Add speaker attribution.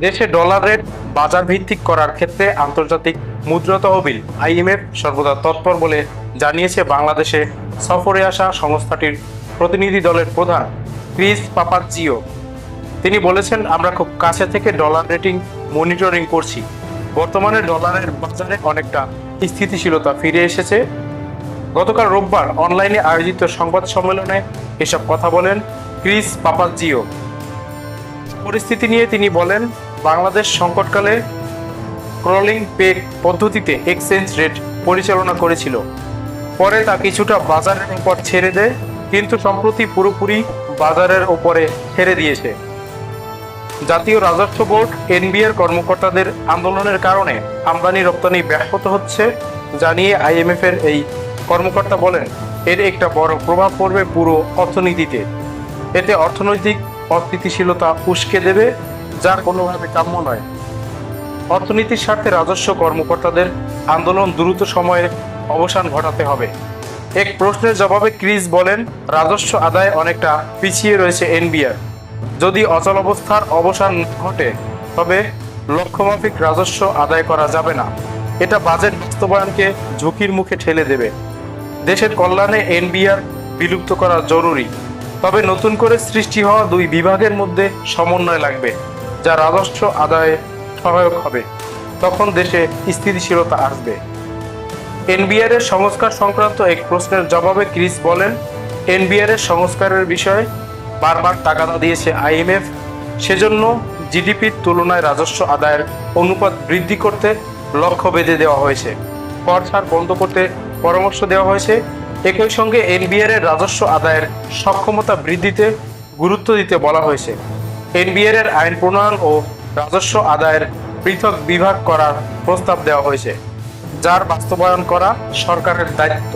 Speaker 1: দেশে dollar rate বাজার ভিত্তিক করার ক্ষেত্রে আন্তর্জাতিক মুদ্রা তহবিল আইএমএফ সর্বদা তৎপর বলে জানিয়েছে বাংলাদেশে সফরে আসা সংস্থাটির প্রতিনিধি দলের প্রধান ক্রিস পাপাজিও তিনি বলেছেন, আমরা খুব কাছে থেকে ডলার রেটিং মনিটরিং করছি। বর্তমানে ডলারের বাজারে অনেকটা স্থিতিশীলতা ফিরে এসেছে। গতকাল রোববার অনলাইনে আয়োজিত সংবাদ সম্মেলনে এসব কথা বলেন ক্রিস পাপাজিও পরিস্থিতি নিয়ে তিনি বলেন, বাংলাদেশ সংকটকালে ক্রলিং পে পদ্ধতিতে এক্সচেঞ্জ রেট পরিচালনা করেছিল। পরে তা কিছুটা বাজারের উপর ছেড়ে দেয়, কিন্তু সম্প্রতি পুরোপুরি বাজারের ওপরে ছেড়ে দিয়েছে। জাতীয় রাজস্ব বোর্ড এনবিআর কর্মকর্তাদের আন্দোলনের কারণে আমদানি রপ্তানি ব্যাহত হচ্ছে জানিয়ে আইএমএফ এর এই কর্মকর্তা বলেন, এর একটা বড় প্রভাব পড়বে পুরো অর্থনীতিতে। এতে অর্থনৈতিক অস্থিতিশীলতা উস্কে দেবে যা কোনোভাবে কাম্য নয়। অর্থনীতির স্বার্থে রাজস্ব কর্মকর্তাদের আন্দোলন দ্রুত সময়ে অবসান ঘটাতে হবে। এক প্রশ্নের জবাবে ক্রিস বলেন, রাজস্ব আদায় অনেকটা পিছিয়ে রয়েছে এনবিআর। যদি অচল অবস্থার অবসান ঘটে, তবে লক্ষ্যমাফিক রাজস্ব আদায় করা যাবে না। এটা বাজেট বাস্তবায়নকে ঝুঁকির মুখে ঠেলে দেবে। দেশের কল্যাণে এনবিআর বিলুপ্ত করা জরুরি। তবে নতুন করে সৃষ্টি হওয়া দুই বিভাগের মধ্যে সমন্বয় লাগবে, যা রাজস্ব আদায়ে সহায়ক হবে। তখন দেশে স্থিতিশীলতা আসবে। এনবিআর এর সংস্কার সংক্রান্ত এক প্রশ্নের জবাবে ক্রিস বলেন, এনবিআর এর সংস্কারের বিষয়ে বারবার তাগাদা দিয়েছে আইএমএফ। সেজন্য জিডিপির তুলনায় রাজস্ব আদায়ের অনুপাত বৃদ্ধি করতে লক্ষ্য বেঁধে দেওয়া হয়েছে। কর ছাড় বন্ধ করতে পরামর্শ দেওয়া হয়েছে। একই সঙ্গে এনবিআর এর রাজস্ব আদায়ের সক্ষমতা বৃদ্ধিতে গুরুত্ব দিতে বলা হয়েছে। এনবিআর এর আইন প্রণয়ন ও রাজস্ব আদায়ের পৃথক বিভাগ করার প্রস্তাব দেওয়া হয়েছে, যার বাস্তবায়ন করা সরকারের দায়িত্ব।